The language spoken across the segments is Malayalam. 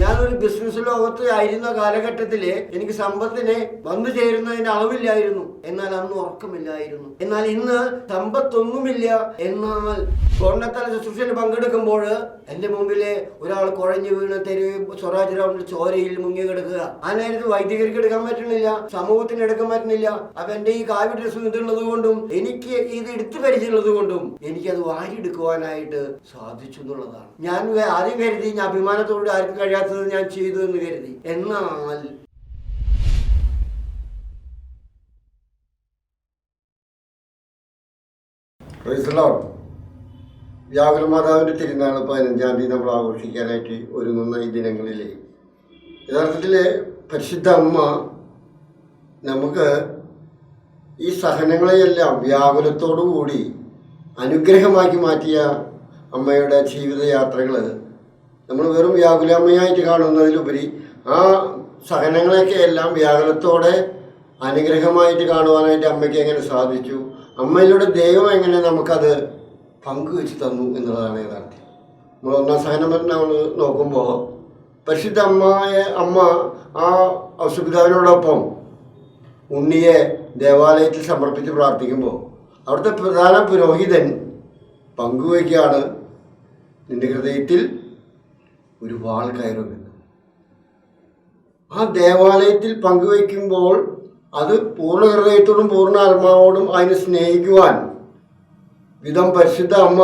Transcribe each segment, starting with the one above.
ഞാനൊരു ബിസിനസ് ലോകത്ത് ആയിരുന്ന കാലഘട്ടത്തിൽ എനിക്ക് സമ്പത്തിന് വന്നു ചേരുന്നതിന് അളവില്ലായിരുന്നു. എന്നാൽ അന്ന് ഉറക്കമില്ലായിരുന്നു. എന്നാൽ ഇന്ന് സമ്പത്തൊന്നുമില്ല. എന്നാൽ സ്വർണത്തല ശുശ്രൂഷയിൽ പങ്കെടുക്കുമ്പോൾ എന്റെ മുമ്പിൽ ഒരാൾ കുഴഞ്ഞു വീണ് തെരുവ് സ്വരാജ് റൗണ്ട് ചോരയിൽ മുങ്ങി കിടക്കുക. ആ നേരത്ത് വൈദികർക്ക് എടുക്കാൻ പറ്റുന്നില്ല. സമൂഹത്തിന് എടുക്കാൻ പറ്റുന്നില്ല. അപ്പൊ എന്റെ ഈ കാവ്യ ഡ്രസ്സും ഇതുള്ളത് കൊണ്ടും എനിക്ക് ഇത് എടുത്തു പരിചയമുള്ളത് കൊണ്ടും എനിക്കത് വാരിയെടുക്കുവാനായിട്ട് സാധിച്ചു എന്നുള്ളതാണ്. ഞാൻ ആദ്യം കരുതി ഞാൻ അഭിമാനത്തോട് ആർക്കും കഴിയാത്തത് ഞാൻ ചെയ്തു എന്ന് കരുതി എന്നാൽ. വ്യാകുല മാതാവിന്റെ തിരുനാൾ പതിനഞ്ചാം തീയതി നമ്മൾ ആഘോഷിക്കാനായിട്ട് ഒരുങ്ങുന്ന ഈ ദിനങ്ങളിൽ യഥാർത്ഥത്തിൽ പരിശുദ്ധ അമ്മ നമുക്ക് ഈ സഹനങ്ങളെയെല്ലാം വ്യാകുലത്തോടു കൂടി അനുഗ്രഹമാക്കി മാറ്റിയ അമ്മയുടെ ജീവിതയാത്രകൾ നമ്മൾ വെറും വ്യാകുലമ്മയായിട്ട് കാണുന്നതിലുപരി ആ സഹനങ്ങളെയൊക്കെ എല്ലാം വ്യാകുലത്തോടെ അനുഗ്രഹമായിട്ട് കാണുവാനായിട്ട് അമ്മയ്ക്ക് എങ്ങനെ സാധിച്ചു? അമ്മയിലൂടെ ദൈവം എങ്ങനെ നമുക്കത് പങ്കുവെച്ച് തന്നു എന്നുള്ളതാണ് യഥാർത്ഥം. നമ്മൾ ഒന്നാം സഹനം നമ്മൾ നോക്കുമ്പോൾ പരിശുദ്ധ അമ്മയെ അമ്മ ആ ഔഷപിതാവിനോടൊപ്പം ഉണ്ണിയെ ദേവാലയത്തിൽ സമർപ്പിച്ച് പ്രാർത്ഥിക്കുമ്പോൾ അവിടുത്തെ പ്രധാന പുരോഹിതൻ പങ്കുവയ്ക്കുകയാണ് നിന്റെ ഹൃദയത്തിൽ ഒരു വാൾ കയറുമെന്ന് ആ ദേവാലയത്തിൽ പങ്കുവയ്ക്കുമ്പോൾ അത് പൂർണ ഹൃദയത്തോടും പൂർണ ആത്മാവോടും അതിനെ സ്നേഹിക്കുവാൻ വിധം പരിശുദ്ധ അമ്മ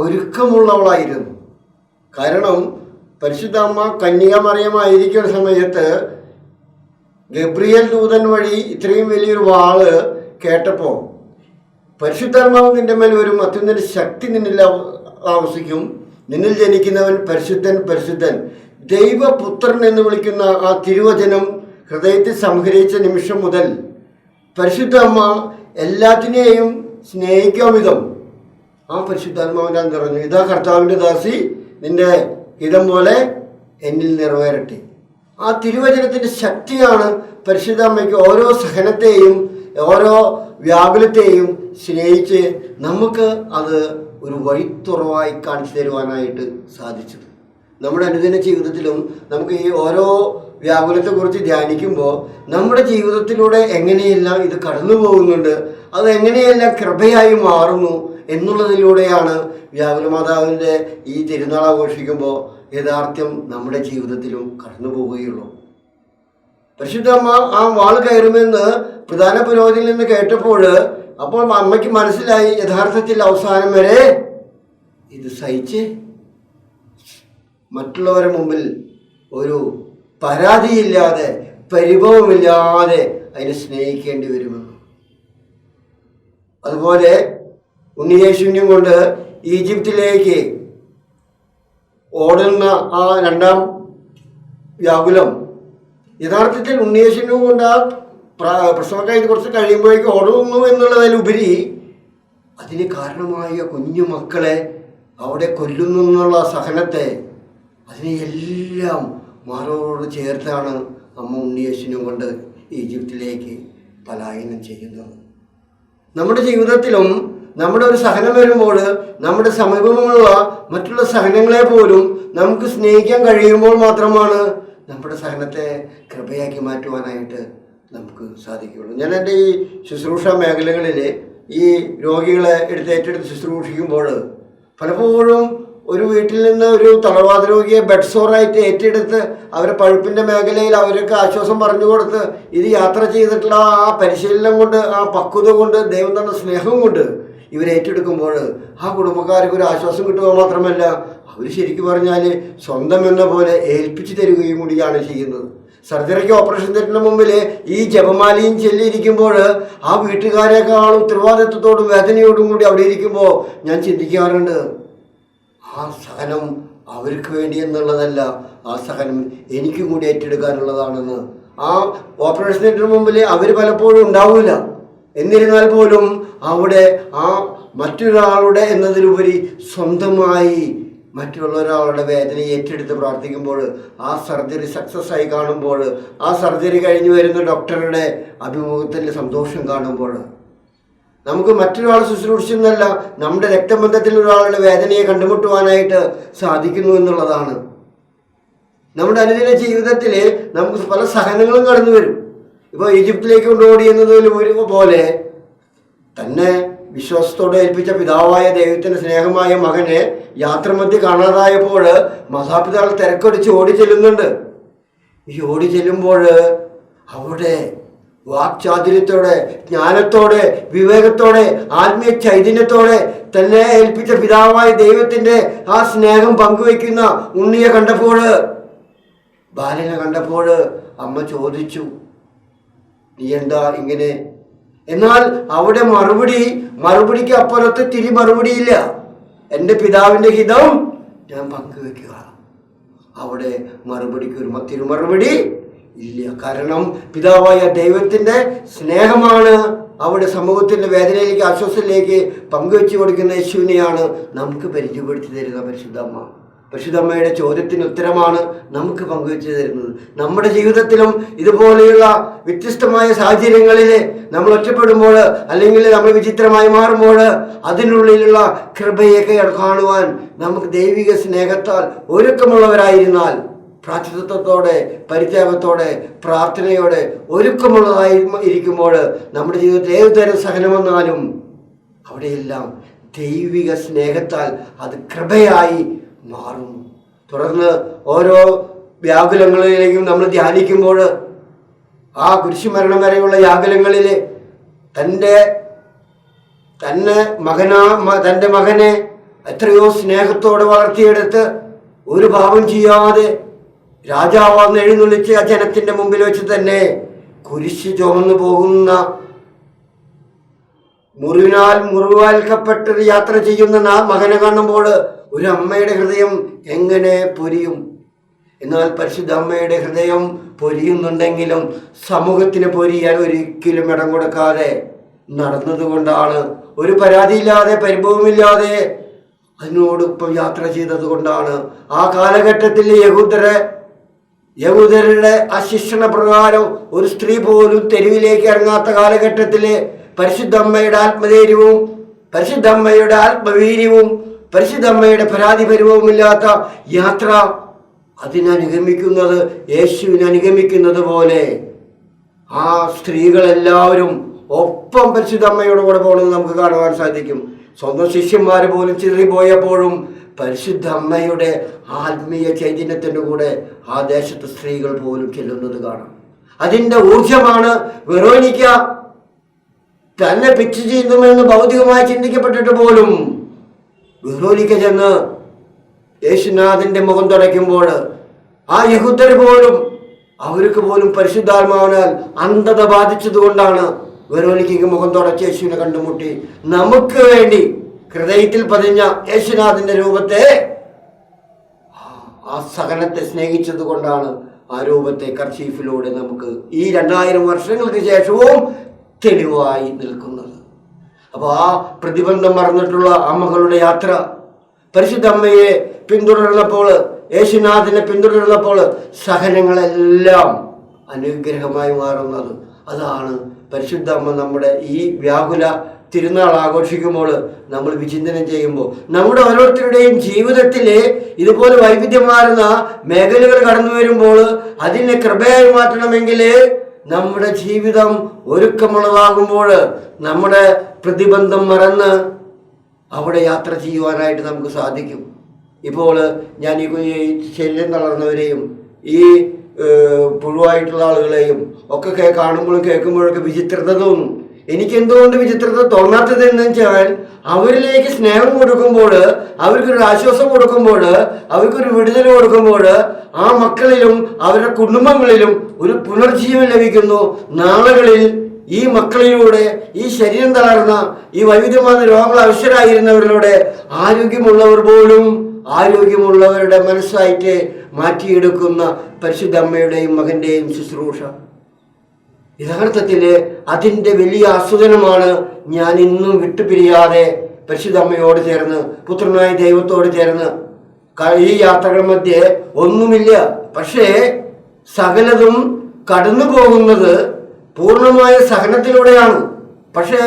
ഒരുക്കമുള്ളവളായിരുന്നു. കാരണം പരിശുദ്ധ അമ്മ കന്യകമറിയമായിരിക്കുന്ന സമയത്ത് ഗബ്രിയൽ ദൂതൻ വഴി ഇത്രയും വലിയൊരു വാൾ കേട്ടപ്പോൾ പരിശുദ്ധാത്മാവ് നിന്റെ മേൽ വരും അത്യുന്നതിന്റെ ശക്തി നിന്നില്ല ആവസിക്കും. നിന്നിൽ ജനിക്കുന്നവൻ പരിശുദ്ധൻ പരിശുദ്ധൻ. ദൈവപുത്രൻ എന്ന് വിളിക്കുന്ന ആ തിരുവചനം ഹൃദയത്തിൽ സംഗ്രഹിച്ച നിമിഷം മുതൽ പരിശുദ്ധ അമ്മ എല്ലാത്തിനെയും സ്നേഹിക്കാൻ വിധം. ആ പരിശുദ്ധാത്മാവിനാൽ നിറഞ്ഞു. ഇതാ കർത്താവിന്റെ ദാസി നിന്റെ ഹിതം പോലെ എന്നിൽ നിറവേറട്ടെ. ആ തിരുവചനത്തിന്റെ ശക്തിയാണ് പരിശുദ്ധ അമ്മയ്ക്ക് ഓരോ സഹനത്തെയും ഓരോ വ്യാകുലത്തെയും സ്നേഹിച്ച് നമുക്ക് അത് ഒരു വഴിത്തുറവായി കാണിച്ചു തരുവാനായിട്ട് സാധിച്ചത് നമ്മുടെ അനുദിന ജീവിതത്തിലും നമുക്ക് ഈ ഓരോ വ്യാകുലത്തെക്കുറിച്ച് ധ്യാനിക്കുമ്പോൾ നമ്മുടെ ജീവിതത്തിലൂടെ എങ്ങനെയെല്ലാം ഇത് കടന്നു പോകുന്നുണ്ട് അത് എങ്ങനെയെല്ലാം കൃപയായി മാറുന്നു എന്നുള്ളതിലൂടെയാണ് വ്യാകുല മാതാവിന്റെ ഈ തിരുനാൾ ആഘോഷിക്കുമ്പോൾ യഥാർത്ഥ്യം നമ്മുടെ ജീവിതത്തിലും കടന്നു പോവുകയുള്ളൂ. പരിശുദ്ധമ്മ ആ വാൾ കയറുമെന്ന് പ്രധാന പുരോഹിതനിൽ നിന്ന് കേട്ടപ്പോൾ അപ്പോൾ അമ്മയ്ക്ക് മനസ്സിലായി യഥാർത്ഥത്തിൽ അവസാനം വരെ ഇത് സഹിച്ച് മറ്റുള്ളവരുടെ മുമ്പിൽ ഒരു പരാതിയില്ലാതെ പരിഭവമില്ലാതെ അതിനെ സ്നേഹിക്കേണ്ടി വരുമെന്ന്. അതുപോലെ ഉണ്ണിയേശുവിനെയും കൊണ്ട് ഈജിപ്തിലേക്ക് ഓടുന്ന ആ രണ്ടാം വ്യാകുലം യഥാർത്ഥത്തിൽ ഉണ്ണിയേശുവിനെ കൊണ്ട് ആ പ്രസവം കഴിഞ്ഞ് കുറച്ച് കഴിയുമ്പോഴേക്കും ഓടുന്നു എന്നുള്ളതിലുപരി അതിന് കാരണമായ കുഞ്ഞു മക്കളെ അവിടെ കൊല്ലുന്നു എന്നുള്ള സഹനത്തെ അതിനെ എല്ലാം മാറോട് ചേർത്താണ് അമ്മ ഉണ്ണിയേശിനും കൊണ്ട് ഈജിപ്തിലേക്ക് പലായനം ചെയ്യുന്നത്. നമ്മുടെ ജീവിതത്തിലും നമ്മുടെ ഒരു സഹനം വരുമ്പോൾ നമ്മുടെ സമീപമുള്ള മറ്റുള്ള സഹനങ്ങളെ പോലും നമുക്ക് സ്നേഹിക്കാൻ കഴിയുമ്പോൾ മാത്രമാണ് നമ്മുടെ സഹനത്തെ കൃപയാക്കി മാറ്റുവാനായിട്ട് നമുക്ക് സാധിക്കുകയുള്ളൂ. ഞാൻ എന്റെ ഈ ശുശ്രൂഷ മേഖലകളിൽ ഈ രോഗികളെ എടുത്ത് ഏറ്റെടുത്ത് ശുശ്രൂഷിക്കുമ്പോൾ പലപ്പോഴും ഒരു വീട്ടിൽ നിന്ന് ഒരു തളർവാദ രോഗിയെ ബെഡ് സോറായിട്ട് ഏറ്റെടുത്ത് അവരെ പഴുപ്പിന്റെ മേഖലയിൽ അവർക്ക് ആശ്വാസം പറഞ്ഞു കൊടുത്ത് ഇത് യാത്ര ചെയ്തിട്ടുള്ള ആ പരിശീലനം കൊണ്ട് ആ പക്വത കൊണ്ട് ദൈവം തന്ന സ്നേഹം കൊണ്ട് ഇവരേറ്റെടുക്കുമ്പോൾ ആ കുടുംബക്കാർക്ക് ഒരു ആശ്വാസം കിട്ടുക മാത്രമല്ല അവർ ശരിക്കും പറഞ്ഞാൽ സ്വന്തം എന്ന പോലെ ഏൽപ്പിച്ചു തരികയും കൂടിയാണ് ചെയ്യുന്നത്. സർജറിക്ക് ഓപ്പറേഷൻ തിയേറ്ററിന് മുമ്പിൽ ഈ ജപമാലയും ചെല്ലിയിരിക്കുമ്പോൾ ആ വീട്ടുകാരെക്കാളും ഉത്തരവാദിത്വത്തോടും വേദനയോടും കൂടി അവിടെ ഇരിക്കുമ്പോൾ ഞാൻ ചിന്തിക്കാറുണ്ട് ആ സഹനം അവർക്ക് വേണ്ടി എന്നുള്ളതല്ല ആ സഹനം എനിക്കും കൂടി ഏറ്റെടുക്കാനുള്ളതാണെന്ന്. ആ ഓപ്പറേഷൻ തിയേറ്ററിന് മുമ്പിൽ അവർ പലപ്പോഴും ഉണ്ടാവില്ല എന്നിരുന്നാൽ പോലും അവിടെ ആ മറ്റൊരാളുടെ എന്നതിലുപരി സ്വന്തമായി മറ്റുള്ള ഒരാളുടെ വേദന ഏറ്റെടുത്ത് പ്രാർത്ഥിക്കുമ്പോൾ ആ സർജറി സക്സസ് ആയി കാണുമ്പോൾ ആ സർജറി കഴിഞ്ഞു വരുന്ന ഡോക്ടറുടെ അഭിമുഖത്തിൽ സന്തോഷം കാണുമ്പോൾ നമുക്ക് മറ്റൊരാൾ ശുശ്രൂഷിച്ചെന്നല്ല നമ്മുടെ രക്തബന്ധത്തിൽ ഒരാളുടെ വേദനയെ കണ്ടുമുട്ടുവാനായിട്ട് സാധിക്കുന്നു എന്നുള്ളതാണ്. നമ്മുടെ അനുദിന ജീവിതത്തിൽ നമുക്ക് പല സഹനങ്ങളും കടന്നു വരും ഇപ്പോൾ ഈജിപ്തിലേക്ക് കൊണ്ടുപോടി എന്നതിൽ ഒരു പോലെ തന്നെ വിശ്വാസത്തോടെ ഏൽപ്പിച്ച പിതാവായ ദൈവത്തിന്റെ സ്നേഹമായ മകനെ യാത്രമധ്യ കാണാതായപ്പോൾ മാതാപിതാക്കൾ തിരക്കടിച്ച് ഓടി ചെല്ലുന്നുണ്ട് ഈ ഓടി ചെല്ലുമ്പോൾ അവിടെ വാക്ചാതുര്യത്തോടെ ജ്ഞാനത്തോടെ വിവേകത്തോടെ ആത്മീയ ചൈതന്യത്തോടെ തന്നെ ഏൽപ്പിച്ച പിതാവായ ദൈവത്തിന്റെ ആ സ്നേഹം പങ്കുവയ്ക്കുന്ന ഉണ്ണിയെ കണ്ടപ്പോൾ ബാലനെ കണ്ടപ്പോൾ അമ്മ ചോദിച്ചു നീ എന്താ ഇങ്ങനെ എന്നാൽ അവിടെ മറുപടി മറുപടിക്ക് അപ്പുറത്ത് തിരി മറുപടിയില്ല. എന്റെ പിതാവിന്റെ ഹിതം ഞാൻ പങ്കുവെക്കുക അവിടെ മറുപടിക്ക് ഒരു തിരുമറുപടി ഇല്ല. കാരണം പിതാവായ ദൈവത്തിന്റെ സ്നേഹമാണ് അവിടെ സമൂഹത്തിന്റെ വേദനയിലേക്ക് ആശ്വാസത്തിലേക്ക് പങ്കുവെച്ചു കൊടുക്കുന്ന യേശുവിനെയാണ് നമുക്ക് പരിചയപ്പെടുത്തി തരുന്ന പരിശുദ്ധമ്മ പരിശുദ്ധമ്മയുടെ ചോദ്യത്തിന് ഉത്തരമാണ് നമുക്ക് പങ്കുവെച്ചു തരുന്നത്. നമ്മുടെ ജീവിതത്തിലും ഇതുപോലെയുള്ള വ്യത്യസ്തമായ സാഹചര്യങ്ങളിൽ നമ്മൾ ഒറ്റപ്പെടുമ്പോൾ അല്ലെങ്കിൽ നമ്മൾ വിചിത്രമായി മാറുമ്പോൾ അതിനുള്ളിലുള്ള കൃപയൊക്കെ കാണുവാൻ നമുക്ക് ദൈവിക സ്നേഹത്താൽ ഒരുക്കമുള്ളവരായിരുന്നാൽ പ്രാർത്ഥിത്വത്തോടെ പരിത്യാഗത്തോടെ പ്രാർത്ഥനയോടെ ഒരുക്കമുള്ളതായി ഇരിക്കുമ്പോൾ നമ്മുടെ ജീവിതത്തിൽ ഏതു തരം സഹനം വന്നാലും അവിടെയെല്ലാം ദൈവിക സ്നേഹത്താൽ അത് കൃപയായി മാറും തുടർന്ന് ഓരോ വ്യാകുലങ്ങളിലേക്കും നമ്മൾ ധ്യാനിക്കുമ്പോൾ ആ കുരിശുമരണം വരെയുള്ള വ്യാകുലങ്ങളിൽ തന്റെ തന്നെ മകനാ തന്റെ മകനെ എത്രയോ സ്നേഹത്തോടെ വളർത്തിയെടുത്ത് ഒരു ഭാവം ചെയ്യാതെ രാജാവാന്ന് എഴുന്നള്ളിച്ച് ആ ജനത്തിന്റെ മുമ്പിൽ വെച്ച് തന്നെ കുരിശ് ചുമന്നു പോകുന്ന മുറിവിനാൽ മുറിവാൽക്കപ്പെട്ട് യാത്ര ചെയ്യുന്ന മകനെ കാണുമ്പോൾ ഒരു അമ്മയുടെ ഹൃദയം എങ്ങനെ പൊരിയും? എന്നാൽ പരിശുദ്ധ അമ്മയുടെ ഹൃദയം പൊരിയുന്നുണ്ടെങ്കിലും സമൂഹത്തിന് പൊരിയാൻ ഒരിക്കലും ഇടം കൊടുക്കാതെ നടന്നതുകൊണ്ടാണ്. ഒരു പരാതിയില്ലാതെ പരിഭവമില്ലാതെ അതിനോടൊപ്പം യാത്ര ചെയ്തത് കൊണ്ടാണ് ആ കാലഘട്ടത്തിൽ യഹൂദരെ യഹൂദരുടെ അശിക്ഷണ ശിക്ഷണ പ്രകാരം ഒരു സ്ത്രീ പോലും തെരുവിലേക്ക് ഇറങ്ങാത്ത കാലഘട്ടത്തിൽ പരിശുദ്ധമ്മയുടെ ആത്മധൈര്യവും പരിശുദ്ധമ്മയുടെ ആത്മവീര്യവും പരിശുദ്ധമ്മയുടെ പരാതിപരവുമില്ലാത്ത യാത്ര അതിനനുഗമിക്കുന്നത് യേശുവിനെ അനുഗമിക്കുന്നത് പോലെ ആ സ്ത്രീകളെല്ലാവരും ഒപ്പം പരിശുദ്ധമ്മയുടെ കൂടെ പോകണമെന്ന് നമുക്ക് കാണുവാൻ സാധിക്കും. സ്വന്തം ശിഷ്യന്മാർ പോലും ചിതറിപ്പോയപ്പോഴും പരിശുദ്ധ അമ്മയുടെ ആത്മീയ ചൈതന്യത്തിന്റെ കൂടെ ആ ദേശത്തെ സ്ത്രീകൾ പോലും ചെല്ലുന്നത് കാണാം. അതിന്റെ ഊർജമാണ് വെറോനിക്ക. തന്നെ പിച്ച് ചെയ്യുന്നുമെന്ന് ഭൗതികമായി ചിന്തിക്കപ്പെട്ടിട്ട് പോലും വെറോനിക്ക ചെന്ന് യേശുനാഥന്റെ മുഖം തുടയ്ക്കുമ്പോൾ ആ യഹൂദർ പോലും അവർക്ക് പോലും പരിശുദ്ധാത്മാവിനാൽ അന്ധത ബാധിച്ചതുകൊണ്ടാണ് കൊണ്ടാണ് വെറോനിക്കയ്ക്ക് മുഖം തുടച്ച് യേശുവിനെ കണ്ടുമുട്ടി. നമുക്ക് വേണ്ടി ഹൃദയത്തിൽ പതിഞ്ഞ യേശുനാഥന്റെ രൂപത്തെ ആ സഹനത്തെ സ്നേഹിച്ചത് കൊണ്ടാണ് ആ രൂപത്തെ കർച്ചീഫിലൂടെ നമുക്ക് ഈ രണ്ടായിരം വർഷങ്ങൾക്ക് ശേഷവും തെളിവായി നിൽക്കുന്നത്. അപ്പോൾ ആ പ്രതിബന്ധം മറന്നിട്ടുള്ള അമ്മകളുടെ യാത്ര. പരിശുദ്ധ അമ്മയെ പിന്തുടർന്നപ്പോൾ യേശുനാഥിനെ പിന്തുടർന്നപ്പോൾ സഹനങ്ങളെല്ലാം അനുഗ്രഹമായി മാറുന്നത് അതാണ്. പരിശുദ്ധ അമ്മ നമ്മുടെ ഈ വ്യാകുല തിരുനാൾ ആഘോഷിക്കുമ്പോൾ നമ്മൾ വിചിന്തനം ചെയ്യുമ്പോൾ നമ്മുടെ ഓരോരുത്തരുടെയും ജീവിതത്തിൽ ഇതുപോലെ വൈവിധ്യമാർന്ന മേഖലകൾ കടന്നു വരുമ്പോൾ അതിനെ കൃപയായി മാറ്റണമെങ്കിൽ നമ്മുടെ ജീവിതം ഒരുക്കമുള്ളതാകുമ്പോൾ നമ്മുടെ പ്രതിബന്ധം മറന്ന് അവിടെ യാത്ര ചെയ്യുവാനായിട്ട് നമുക്ക് സാധിക്കും. ഇപ്പോൾ ഞാൻ ഈ ശല്യം തളർന്നവരെയും ഈ പുഴുവായിട്ടുള്ള ആളുകളെയും ഒക്കെ കാണുമ്പോഴും കേൾക്കുമ്പോഴൊക്കെ വിചിത്രത തോന്നും എനിക്ക് എന്തുകൊണ്ട് വിചിത്രത തോന്നാത്തത് എന്ന് വെച്ചാൽ അവരിലേക്ക് സ്നേഹം കൊടുക്കുമ്പോൾ അവർക്കൊരു ആശ്വാസം കൊടുക്കുമ്പോൾ അവർക്കൊരു വിടുതൽ കൊടുക്കുമ്പോൾ ആ മക്കളിലും അവരുടെ കുടുംബങ്ങളിലും ഒരു പുനർജീവൻ ലഭിക്കുന്നു. നാളുകളിൽ ഈ മക്കളിലൂടെ ഈ ശരീരം തളർന്ന ഈ വൈവിധ്യമാർന്ന രോഗങ്ങൾ അവശരായിരുന്നവരിലൂടെ ആരോഗ്യമുള്ളവർ പോലും ആരോഗ്യമുള്ളവരുടെ മനസ്സായിട്ട് മാറ്റിയെടുക്കുന്ന പരിശുദ്ധ അമ്മയുടെയും മകന്റെയും ശുശ്രൂഷ. യഥാർത്ഥത്തിൽ അതിന്റെ വലിയ ആസ്വദനമാണ് ഞാൻ ഇന്നും വിട്ടുപിരിയാതെ പരിശുദ്ധമ്മയോട് ചേർന്ന് പുത്രനായ ദൈവത്തോട് ചേർന്ന് ഈ യാത്രകൾ മധ്യേ ഒന്നുമില്ല. പക്ഷേ സകലതും കടന്നു പോകുന്നത് പൂർണമായ സഹനത്തിലൂടെയാണ്. പക്ഷേ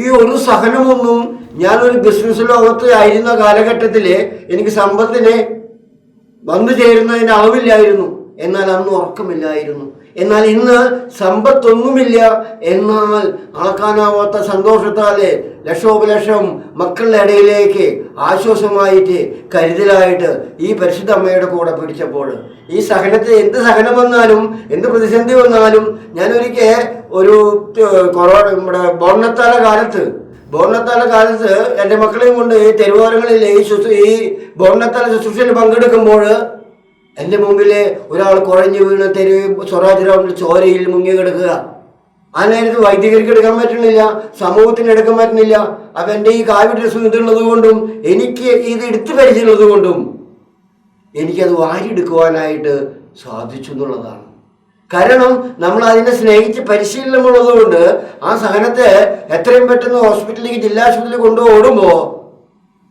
ഈ ഒരു സഹനമൊന്നും ഞാനൊരു ബിസിനസ് ലോകത്ത് ആയിരുന്ന കാലഘട്ടത്തിൽ എനിക്ക് സമ്പത്തിനെ വന്നു ചേരുന്നതിന് അളവില്ലായിരുന്നു എന്നാൽ അന്ന് ഉറക്കമില്ലായിരുന്നു. എന്നാൽ ഇന്ന് സമ്പത്തൊന്നുമില്ല. എന്നാൽ അളക്കാനാവാത്ത സന്തോഷത്താൽ ലക്ഷോപലക്ഷം മക്കളുടെ ഇടയിലേക്ക് ആശ്വാസമായിട്ട് കരുതലായിട്ട് ഈ പരിശുദ്ധ അമ്മയുടെ കൂടെ പിടിച്ചപ്പോൾ ഈ സഹനത്തിൽ എന്ത് സഹനം വന്നാലും എന്ത് പ്രതിസന്ധി വന്നാലും ഞാനൊരിക്കൽ ഒരു കൊറോണ നമ്മുടെ ബോർണത്താല കാലത്ത് ബോർണത്താല കാലത്ത് എന്റെ മക്കളെയും കൊണ്ട് ഈ തെരുവോരങ്ങളിൽ ഈ ശുശ്രൂ ഈ ബോർണത്താല ശുശ്രൂഷയിൽ പങ്കെടുക്കുമ്പോൾ എന്റെ മുമ്പിൽ ഒരാൾ കുറഞ്ഞു വീണ് തെരുവ് സ്വരാജ് റൗണ്ടിൽ ചോരയിൽ മുങ്ങി കിടക്കുക. ആ നേരത്ത് വൈദികർക്ക് എടുക്കാൻ പറ്റുന്നില്ല സമൂഹത്തിന് എടുക്കാൻ പറ്റുന്നില്ല. അപ്പം എന്റെ ഈ കാവ്യ ഡ്രസ്സും ഇതുള്ളത് കൊണ്ടും എനിക്ക് ഇത് എടുത്തു പരിചയമുള്ളത് കൊണ്ടും എനിക്കത് വാരിയെടുക്കുവാനായിട്ട് സാധിച്ചു എന്നുള്ളതാണ്. കാരണം നമ്മൾ അതിനെ സ്നേഹിച്ച് പരിശീലനമുള്ളത് കൊണ്ട് ആ സഹനത്തെ എത്രയും പെട്ടെന്ന് ഹോസ്പിറ്റലിലേക്ക് ജില്ലാ ആശുപത്രിയിൽ കൊണ്ടുപോടുമ്പോൾ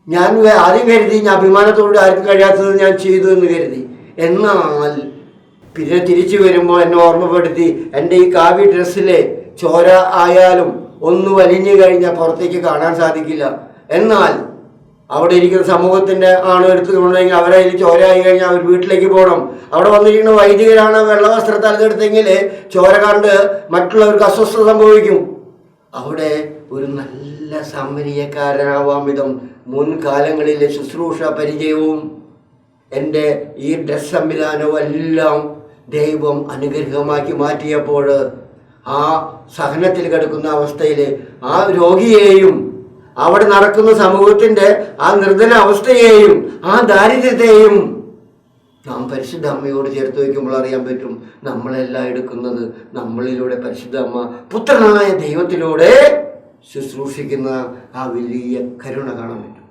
ഞാൻ ആദ്യം കരുതി ഞാൻ അഭിമാനത്തോട് ആർക്കും കഴിയാത്തത് ഞാൻ ചെയ്തു എന്ന് കരുതി. എന്നാൽ പിന്നെ തിരിച്ചു വരുമ്പോൾ എന്നെ ഓർമ്മപ്പെടുത്തി എന്റെ ഈ കാവ്യ ഡ്രസ്സിലെ ചോര ആയാലും ഒന്ന് വലിഞ്ഞു കഴിഞ്ഞാൽ പുറത്തേക്ക് കാണാൻ സാധിക്കില്ല. എന്നാൽ അവിടെ ഇരിക്കുന്ന സമൂഹത്തിന്റെ ആണ് എടുത്തുകൊണ്ടെങ്കിൽ അവരെ അതിൽ ആയി കഴിഞ്ഞാൽ അവർ വീട്ടിലേക്ക് പോകണം. അവിടെ വന്നിരിക്കുന്ന വൈദികരാണ് വെള്ള വസ്ത്ര എടുത്തെങ്കിൽ ചോര കണ്ട് മറ്റുള്ളവർക്ക് അസ്വസ്ഥത സംഭവിക്കും. അവിടെ ഒരു നല്ല സമരീയക്കാരനാവാം വിധം മുൻകാലങ്ങളിലെ ശുശ്രൂഷ പരിചയവും എന്റെ ഈ ഡ്രസ് സംവിധാനവും എല്ലാം ദൈവം അനുഗ്രഹമാക്കി മാറ്റിയപ്പോൾ ആ സഹനത്തിൽ കിടക്കുന്ന അവസ്ഥയിൽ ആ രോഗിയെയും അവിടെ നടക്കുന്ന സമൂഹത്തിന്റെ ആ നിർധന അവസ്ഥയെയും ആ ദാരിദ്ര്യത്തെയും നാം പരിശുദ്ധ അമ്മയോട് ചേർത്ത് വയ്ക്കുമ്പോൾ അറിയാൻ പറ്റും നമ്മളെല്ലാം എടുക്കുന്നത് നമ്മളിലൂടെ പരിശുദ്ധ അമ്മ പുത്രനായ ദൈവത്തിലൂടെ ശുശ്രൂഷിക്കുന്ന ആ വലിയ കരുണ കാണാൻ പറ്റും.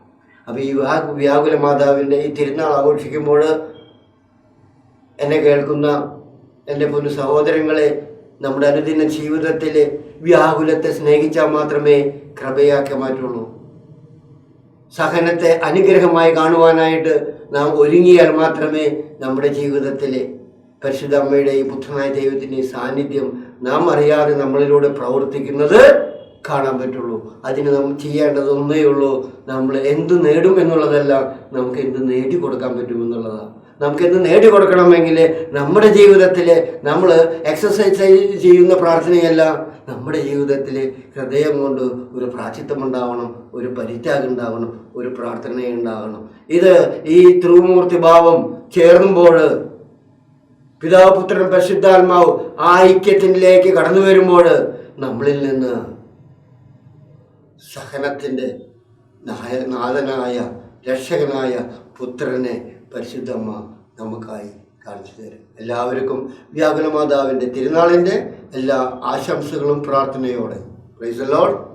അപ്പോൾ ഈ വ്യാ വ്യാകുല മാതാവിന്റെ ഈ തിരുനാൾ ആഘോഷിക്കുമ്പോൾ എന്നെ കേൾക്കുന്ന എന്റെ പൊന്നു സഹോദരങ്ങളെ നമ്മുടെ അനുദിന ജീവിതത്തിൽ വ്യാകുലത്തെ സ്നേഹിച്ചാൽ മാത്രമേ കൃപയാക്കി മാറ്റുള്ളൂ. സഹനത്തെ അനുഗ്രഹമായി കാണുവാനായിട്ട് നാം ഒരുങ്ങിയാൽ മാത്രമേ നമ്മുടെ ജീവിതത്തിൽ പരിശുദ്ധ അമ്മയുടെ ഈ പുത്രനായ ദൈവത്തിന്റെ സാന്നിധ്യം നാം അറിയാതെ നമ്മളിലൂടെ പ്രവർത്തിക്കുന്നത് കാണാൻ പറ്റുള്ളൂ. അതിന് നമ്മൾ ചെയ്യേണ്ടത് ഒന്നേ ഉള്ളൂ. നമ്മൾ എന്ത് നേടും എന്നുള്ളതല്ല നമുക്ക് എന്ത് നേടിക്കൊടുക്കാൻ പറ്റുമെന്നുള്ളതാണ് നമുക്ക് എന്ത് നേടിക്കൊടുക്കണമെങ്കിൽ നമ്മുടെ ജീവിതത്തിൽ നമ്മൾ എക്സസൈസ് ചെയ്യുന്ന പ്രാർത്ഥനയല്ല. നമ്മുടെ ജീവിതത്തിൽ ഹൃദയം കൊണ്ട് ഒരു പ്രാചിത്വം ഉണ്ടാവണം ഒരു പരിത്യാഗം ഉണ്ടാവണം ഒരു പ്രാർത്ഥന ഉണ്ടാവണം. ഇത് ഈ ത്രിമൂർത്തി ഭാവം ചേർന്നുമ്പോൾ പിതാവ് പുത്രൻ പരിശുദ്ധാത്മാവ് ആ ഐക്യത്തിലേക്ക് കടന്നു വരുമ്പോൾ നമ്മളിൽ നിന്ന് സഹനത്തിന്റെ നായ നാഥനായ രക്ഷകനായ പുത്രനെ പരിശുദ്ധമ്മ നമുക്കായി കാണിച്ചു തരും. എല്ലാവർക്കും വ്യാകുല മാതാവിന്റെ തിരുനാളിന്റെ എല്ലാ ആശംസകളും പ്രാർത്ഥനയോടെ. Price load